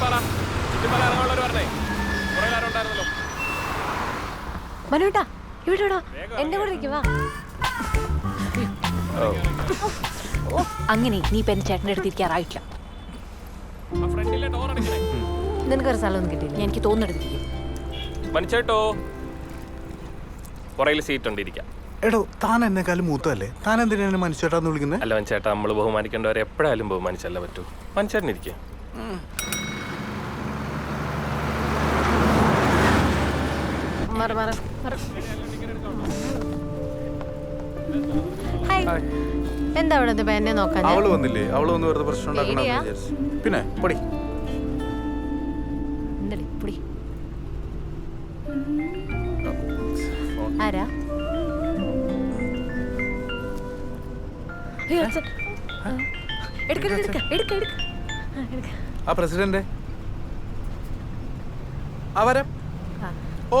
ചുറ്റിപ്പാറ ചുറ്റിപ്പാറ ഇറങ്ങാനുള്ളവർ പറഞ്ഞേ കുറെ നേരം ഉണ്ടായിരുന്നല്ലോ. മനുട്ടാ ഇവിടെ ഇടോ എന്റെ കൂടെ ഇരിക്കും വാ. ഓ. അങ്ങനെ നീ ഇപ്പൊ എന്റെ ചേട്ടന്റെ അടുത്ത് ഇരിക്കാറായിട്ടില്ല നിനക്കൊരു സ്ഥലമൊന്നും കിട്ടിയില്ല. എനിക്ക് തോന്നെടുത്തിരിക്കും മനുച്ചേട്ടോ പുറയിൽ സീറ്റ് ഉണ്ട് ഇരിക്കാം. എടോ താൻ എന്നെക്കാളും മൂത്തല്ലേ താൻ എന്തിനാണ് മനുഷ്യട്ടാന്ന് വിളിക്കുന്നത് അല്ല മനുഷ്യേട്ടാ നമ്മൾ ബഹുമാനിക്കേണ്ടവരെ എപ്പോഴായാലും ബഹുമാനിച്ചല്ല പറ്റൂ. മനുച്ചേട്ടൻ മാറ് മാറി എന്താ അവിടെ എന്നെ നോക്കാൻ? അവൾ വന്നില്ലേ? അവൾ വന്ന് വെറുതെ പ്രശ്നം ഉണ്ടാക്കണമെന്ന് പേടിയാ? പിന്നെ പൊടി. പുടി? ആരാ. ആ. പ്രസിഡന്റ്. ആ. വരാം ഓ.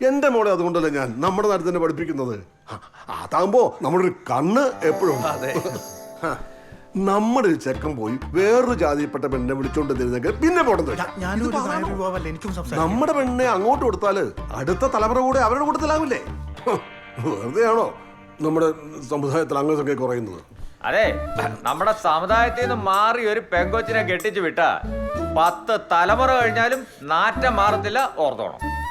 എന്റെ മോളെ അതുകൊണ്ടല്ലേ ഞാൻ നമ്മുടെ നാട്ടിൽ തന്നെ പഠിപ്പിക്കുന്നത്. അതാകുമ്പോ നമ്മുടെ ഒരു കണ്ണ് എപ്പോഴും നമ്മുടെ ഒരു ചെക്കൻ പോയി വേറൊരു ജാതിയിൽപ്പെട്ട പെണ്ണെ വിളിച്ചോണ്ട് തരുന്നെങ്കിൽ പിന്നെ എനിക്കും നമ്മുടെ പെണ്ണെ അങ്ങോട്ട് കൊടുത്താൽ അടുത്ത തലമുറ കൂടെ അവരുടെ കൂട്ടത്തിലാവില്ലേ? വെറുതെ വെറുതെയാണോ നമ്മുടെ സമുദായത്തിൽ അംഗസംഖ്യ കുറയുന്നത്? അതെ നമ്മുടെ സമുദായത്തിൽ നിന്ന് മാറി ഒരു പെങ്കൊച്ചിനെ കെട്ടിച്ചു വിട്ട പത്ത് തലമുറ കഴിഞ്ഞാലും നാറ്റം മാറത്തില്ല ഓർത്തോണം.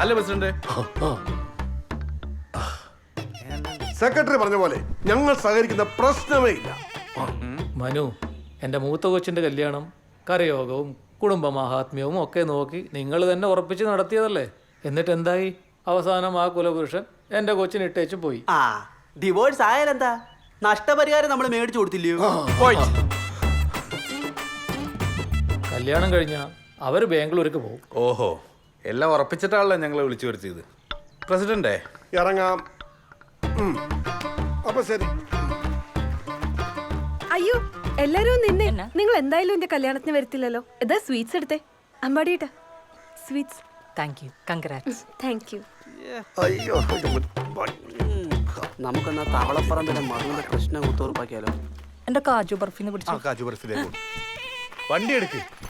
അല്ലേ പ്രസിഡന്റ്? സെക്രട്ടറി പറഞ്ഞ പോലെ ഞങ്ങൾ സഹകരിക്കുന്ന പ്രശ്നമേ ഇല്ല. മനു എന്റെ മൂത്ത കൊച്ചിന്റെ കല്യാണം കരയോഗവും കുടുംബ മഹാത്മ്യവും ഒക്കെ നോക്കി നിങ്ങൾ തന്നെ ഉറപ്പിച്ച് നടത്തിയതല്ലേ? എന്നിട്ട് എന്തായി? അവസാനം ആ കുലപുരുഷൻ എന്റെ കൊച്ചിന് ഇട്ടേച്ച് പോയി. ആ ഡിവോഴ്സ് ആയാലെന്താ? നഷ്ടപരിഹാരം നമ്മൾ മേടിച്ചു കൊടുത്തില്ലയോ? കല്യാണം കഴിഞ്ഞാൽ അവർ ബാംഗ്ലൂർക്ക് പോകും. ഓഹോ. എല്ലാം ഉറപ്പിച്ചിട്ടാണല്ലോ ഞങ്ങളെ വിളിച്ചു വരുത്തിയത്. പ്രസിഡന്റേ ഇറങ്ങാം. ഉം. അപ്പൊ ശരി. അയ്യോ എല്ലാരും നിന്നെ. നിങ്ങൾ എന്തായാലും എന്റെ കല്യാണത്തിന് വരത്തില്ലല്ലോ. ഇതാ സ്വീറ്റ്സ് എടുത്തേ. അമ്പാടിയേട്ടാ. Sweets. Thank you congrats thank you അയ്യോ നമുക്കെന്നാ തവളപ്പറമ്പിലെ മകളുടെ പ്രശ്നം കുത്തുറപ്പാക്കിയാലോ? എന്റെ കാജു ബർഫിന്ന് ആ കാജു ബർഫിലേക്ക്. കൊണ്ട്. വണ്ടി എടുക്ക്.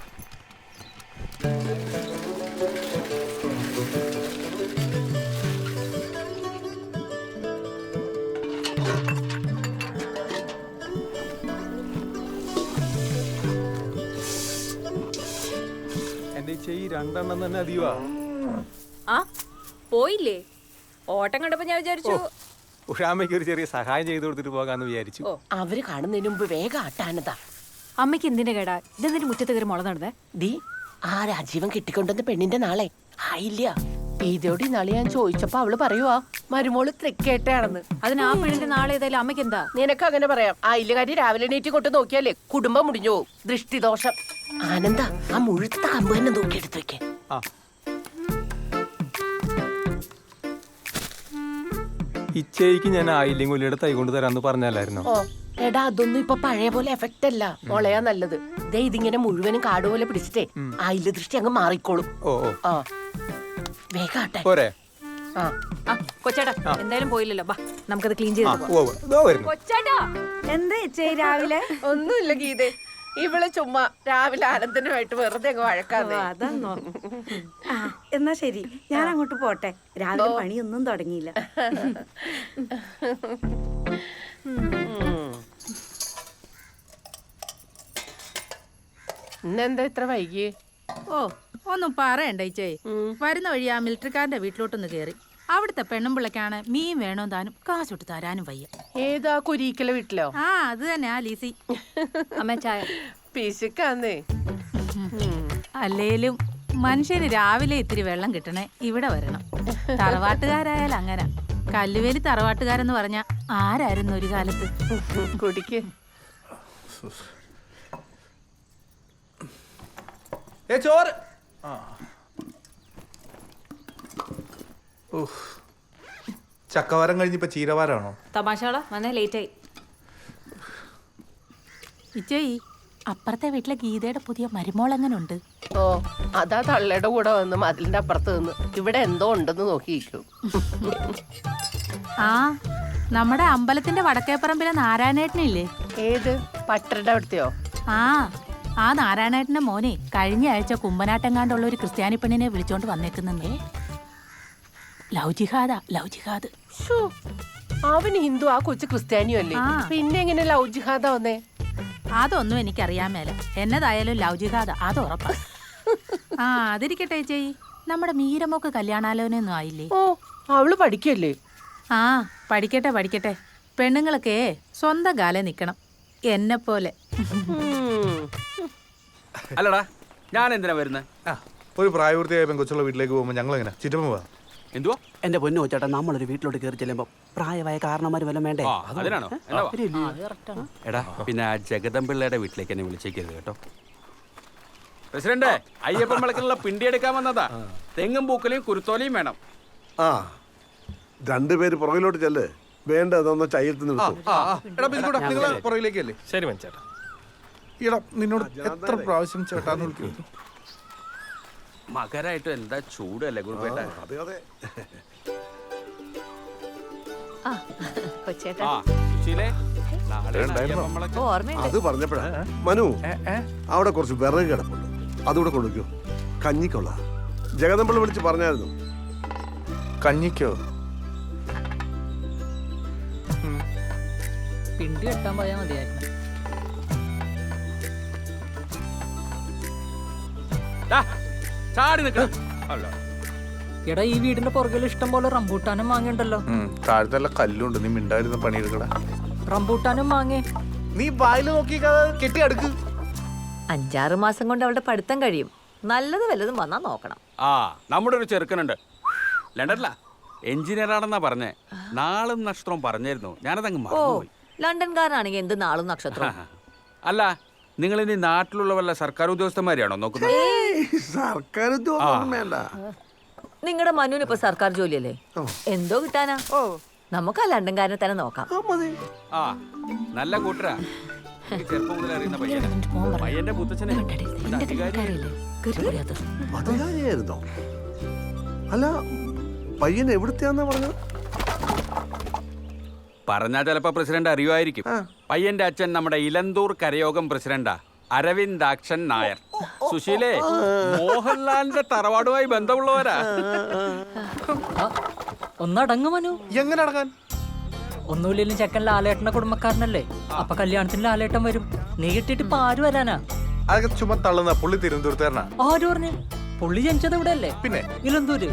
എന്റെ ഈ രണ്ടെണ്ണം തന്നെ അധികമാ. ആ പോയില്ലേ? ഓട്ടം കണ്ടപ്പോ ഞാൻ വിചാരിച്ചു. ഉഷാമ്മയ്ക്ക് ഒരു ചെറിയ സഹായം ചെയ്തു കൊടുത്തിട്ട് പോകാന്ന് വിചാരിച്ചു. അവർ കാണുന്നതിന് മുമ്പ് വേഗം ആട്ടാനതാ. അമ്മയ്ക്ക് എന്തിന്റെ കേടാ? ഇതെന്തിനു മുറ്റത്ത് കയറി മുള നടന്നേ? ദീ ആ രാജീവൻ കിട്ടിക്കൊണ്ടെന്ന് പെണ്ണിന്റെ നാളെ? ആയില്ല ഇതോടെ നാളെ ഞാൻ ചോദിച്ചപ്പോ അവൾ പറയുവാ മരുമോൾ തൃക്കേട്ടയാണെന്ന്. അതിന് ആ പെണ്ണിന്റെ നാളെ ഏതായാലും അമ്മയ്ക്ക് എന്താ? നിനക്ക് അങ്ങനെ പറയാം. ആ കാര്യം രാവിലെ എണീറ്റ് കൊണ്ട് നോക്കിയാലേ കുടുംബം മുടിഞ്ഞു പോകും. ദൃഷ്ടിദോഷം. ആനന്ദ ആ മുഴുത്ത കമ്പ് തന്നെ നോക്കിയെടുത്ത് വെക്കേ. ആ. ഇച്ചയ്ക്ക് ഞാൻ ആയില്ലേ കൊല്ലിയുടെ തൈ കൊണ്ട് തരാന്ന് പറഞ്ഞല്ലായിരുന്നു ഓ എടാ അതൊന്നും ഇപ്പൊ പഴയ പോലെ എഫക്റ്റ് അല്ല. മുളയാ നല്ലത്. ദേ ഇതിങ്ങനെ മുഴുവനും കാട് പോലെ പിടിച്ചിട്ടേ ആയില്ല ദൃഷ്ടി അങ്ങ് മാറിക്കോളും. ഓ ഓ. ആ. വേഗാട്ടെ. പോരെ. ആ ആ കൊച്ചേട്ടാ എന്തായാലും പോയില്ലല്ലോ. ബാ നമുക്കത് ക്ലീൻ ആ ചെയ്ത് ഓ ഇതോ വരുന്നു. കൊച്ചേട്ടാ. എന്താ ചേച്ചി രാവിലെ? ഒന്നുമില്ല ഗീതേ. ഇവളെ ചുമ്മാ രാവിലെ ആനന്ദനുമായിട്ട് വെറുതെ അങ്ങ് വഴക്കാതെ ആ എന്നാ ശരി. ഞാൻ അങ്ങോട്ട് പോട്ടെ. രാവിലെ പണിയൊന്നും തുടങ്ങിയില്ല. ഇന്നെന്താ ഇത്ര വൈകി? ഓ ഒന്നും പറയണ്ട ഇച്ചേ. വരുന്ന വഴി ആ മിലിറ്ററിക്കാരന്റെ വീട്ടിലോട്ടൊന്ന് കയറി അവിടുത്തെ പെണ്ണുമ്പിള്ളക്കാണ് മീൻ വേണോ താനും കാശൊട്ട് തരാനും വയ്യ. ഏതാ കുരിക്കല വീട്ടിലോ? ആ അത് തന്നെ ആ ലീസി. അമ്മ ചായ. പിശുക്കാന്നേ. അല്ലേലും മനുഷ്യന് രാവിലെ ഇത്തിരി വെള്ളം കിട്ടണേ ഇവിടെ വരണം. തറവാട്ടുകാരായാലും അങ്ങനെ. കല്ലുവേലി തറവാട്ടുകാരെന്ന് പറഞ്ഞ ആരായിരുന്നു ഒരു കാലത്ത്? കുടിക്ക്. ചോറ്. ചക്കവാരം കഴിഞ്ഞിപ്പോ ചീരവാരാണോ? തമാശകളാ. വന്നേ ലേറ്റ് ആയി ഇച്ചേ അപ്പുറത്തെ വീട്ടിലെ ഗീതയുടെ പുതിയ മരുമോൾ എങ്ങനെ ഉണ്ട് ഓ അതാ തള്ളയുടെ കൂടെ വന്ന് മതിലിന്റെ അപ്പുറത്ത് നിന്ന്. ഇവിടെ എന്തോ ഉണ്ടെന്ന് നോക്കിയിരിക്കും. ആ നമ്മുടെ അമ്പലത്തിന്റെ വടക്കേപ്പറമ്പിലെ നാരായണേട്ടനില്ലേ? ഏത്? പട്ടരുടെ അവിടുത്തെയോ? ആ. ആ നാരായണേട്ടന്റെ മോനെ കഴിഞ്ഞ ആഴ്ച കുമ്പനാട്ടെങ്ങാണ്ടുള്ള ഒരു ക്രിസ്ത്യാനി പെണ്ണിനെ വിളിച്ചോണ്ട് വന്നേക്കുന്നേ ലവ് ജിഹാദാ ലവ് ഹിന്ദു ആ കൊച്ചു ക്രിസ്ത്യാനിയും അല്ലേ? പിന്നെ എങ്ങനെ ലവ് ജിഹാദ വന്നേ? അതൊന്നും എനിക്കറിയാൻ മേല. എന്നതായാലും ലൗജിഹാദ ജിഹാദ് അത് ഉറപ്പാ. ആ അതിരിക്കട്ടെ ചേച്ചി. നമ്മുടെ മീരമോക്ക് കല്യാണാലോചനയൊന്നും ആയില്ലേ? ഓ അവൾ പഠിക്കല്ലേ? ആ പഠിക്കട്ടെ പഠിക്കട്ടെ. പെണ്ണുങ്ങളൊക്കെ സ്വന്തം കാലം നിൽക്കണം എന്നെ പോലെ അല്ലടാ ഞാൻ എന്തിനാ വരുന്നത് ആ ഒരു പ്രായപൂർത്തിയായ പെങ്കൊച്ചുള്ള വീട്ടിലേക്ക് പോകുമ്പോൾ ഞങ്ങൾ എങ്ങനെ ചുറ്റമ്പ് പോവാം. എന്തുവാ? എന്റെ പൊന്നു ചേട്ടാ നമ്മളൊരു വീട്ടിലോട്ട് കയറി ചെല്ലുമ്പോ പ്രായമായ കാരണന്മാര് വല്ലതും വേണ്ടേ? ആ അതിനാണോ? എന്നാ വാ. അവരില്ലേ? എടാ പിന്നെ ആ ജഗദമ്പിള്ളയുടെ വീട്ടിലേക്ക് എന്നെ വിളിച്ചേക്കരുത് കേട്ടോ. പ്രസിഡന്റ് അയ്യപ്പൻ വിളക്കിനുള്ള പിണ്ടി എടുക്കാൻ വന്നതാ. തെങ്ങും പൂക്കലയും കുരുത്തോലയും വേണം. ആ. രണ്ടുപേര് പുറകിലോട്ട് ചെല്ല്. വേണ്ട അതൊന്ന് ചയ്യത്ത് നിർത്തും ആ ആ. എടാ ബിസ്കൂട്ടാ നിങ്ങൾ പുറകിലേക്കല്ലേ? ശരി മനുച്ചേട്ടാ എടാ നിന്നോട് എത്ര പ്രാവശ്യം ചേട്ടാന്ന് വിളിക്കുന്നു മകരായിട്ട് എന്താ ചൂടല്ലേ ഗുരുപേട്ട? അതെ അതെ. ആ കൊച്ചേട്ടാ. ആ നാളെ ഓർമ്മയുണ്ട്. അത് പറഞ്ഞപ്പോഴാ. മനു അവിടെ കുറച്ച് വിറക് കിടപ്പുണ്ട്. അതുകൂടെ കൊടുക്കൂ കഞ്ഞിക്കൊള്ള. ജഗദമ്പിള്ള വിളിച്ച് പറഞ്ഞായിരുന്നു. കഞ്ഞിക്കോ? പിണ്ടി കെട്ടാൻ പോയാൽ മതിയായിരുന്നു. ദാ, ചാടി നിൽക്കണം അല്ല. എടാ ഈ വീടിന്റെ പുറകിൽ ഇഷ്ടം പോലെ റംബൂട്ടാനും മാങ്ങയുണ്ടല്ലോ. താഴത്തെ കല്ലുണ്ട്. നീ മിണ്ടായിരുന്ന പണിയെടുക്കട. റംബൂട്ടാനും മാങ്ങേ. നീ വായിൽ നോക്കി കെട്ടി അടുക്ക്. അഞ്ചാറ് മാസം കൊണ്ട് അവളുടെ പഠിത്തം കഴിയും. നല്ലത് വല്ലതും വന്നാ നോക്കണം. ആ നമ്മുടെ ഒരു ചെറുക്കനുണ്ട്. ലണ്ടനില. എഞ്ചിനീയർ ആണെന്നാ പറഞ്ഞേ നാളും നക്ഷത്രവും പറഞ്ഞായിരുന്നു. ഞാനതങ്ങ് മറന്നുപോയി. ലണ്ടൻകാരനാണെങ്കിൽ എന്ത് നാളും നക്ഷത്രം? അല്ല നിങ്ങൾ ഇനി നാട്ടിലുള്ള വല്ല സർക്കാർ ഉദ്യോഗസ്ഥന്മാരെയാണോ നോക്കുന്നത്? സർക്കാർ വേണ്ട. നിങ്ങളുടെ മനുവിന് ഇപ്പൊ സർക്കാർ ജോലിയല്ലേ? എന്തോ കിട്ടാനാ? നമുക്ക് ആ ലണ്ടൻകാരനെ തന്നെ നോക്കാം. ആ നല്ല കൂട്ടരാ. ചെറുപ്പം മുതൽ അറിയുന്ന പയ്യനാ. പയ്യന്റെ മുത്തച്ഛനെ. അല്ല പയ്യൻ എവിടുത്തെയാന്നാ പറഞ്ഞത്? പറഞ്ഞാ ചിലപ്പോ പ്രസിഡന്റ് അറിയുമായിരിക്കും. പയ്യന്റെ അച്ഛൻ നമ്മുടെ ഇലന്തൂർ കരയോഗം പ്രസിഡന്റാ. അരവിന്ദാക്ഷൻ നായർ. സുശീലേ മോഹൻലാലിന്റെ തറവാടുമായി ബന്ധമുള്ളവരാ. ഒന്നടങ്ങു മനു. എങ്ങനെ അടങ്ങാൻ? ഒന്നുമില്ലെങ്കിലും ചെക്കൻ ലാലേട്ടന്റെ കുടുംബക്കാരനല്ലേ? അപ്പൊ കല്യാണത്തിന് ലാലേട്ടൻ വരും. നീ കിട്ടിയിട്ട് ഇപ്പൊ ആര് വരാനാ? അതൊക്കെ ചുമ തള്ളുന്ന പുള്ളി തിരുവനന്തപുരത്തുകാരനാ. ആര് പറഞ്ഞു? പുള്ളി ജനിച്ചത് ഇവിടെ അല്ലേ പിന്നെ? ഇലന്തൂര്.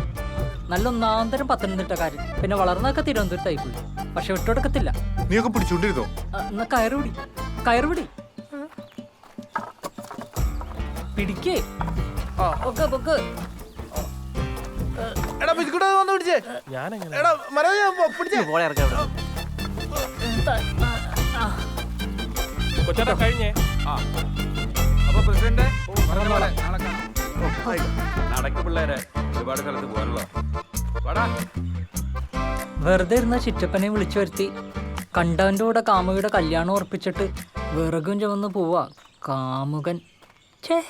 നല്ല ഒന്നാന്തരം പത്തനംതിട്ടക്കാരൻ. പിന്നെ വളർന്നൊക്കെ തിരുവനന്തപുരത്തായി പോയി പക്ഷെ വിട്ടുകൊടുക്കത്തില്ല നീയൊക്കെ പിടിച്ചോണ്ടിരുന്നോ? എന്നാ കയറുപിടി. കയറുപിടി. പിടിക്കേ. ഒക്കെ പൊക്ക് എടാ ബിസ്കൂട്ടാ വന്ന് പിടിച്ചേ. എടാ പിടിച്ചേ. പോളെ ഇറക്കാം ഇവിടെ. കൊച്ചേട്ടാ കഴിഞ്ഞേ. ആ. അപ്പൊ പ്രസിഡന്റ്. നടക്ക് പിള്ളേരെ. ഒരുപാട് സ്ഥലത്ത് പോകാനുള്ള വാടാ. വെറുതെ ഇരുന്ന ചിറ്റപ്പനെ വിളിച്ചു വരുത്തി. കണ്ടവന്റെ കൂടെ കാമുകിയുടെ കല്യാണം ഉറപ്പിച്ചിട്ട് വിറകും ചുമന്ന് പോവാ കാമുകൻ. ഛേ.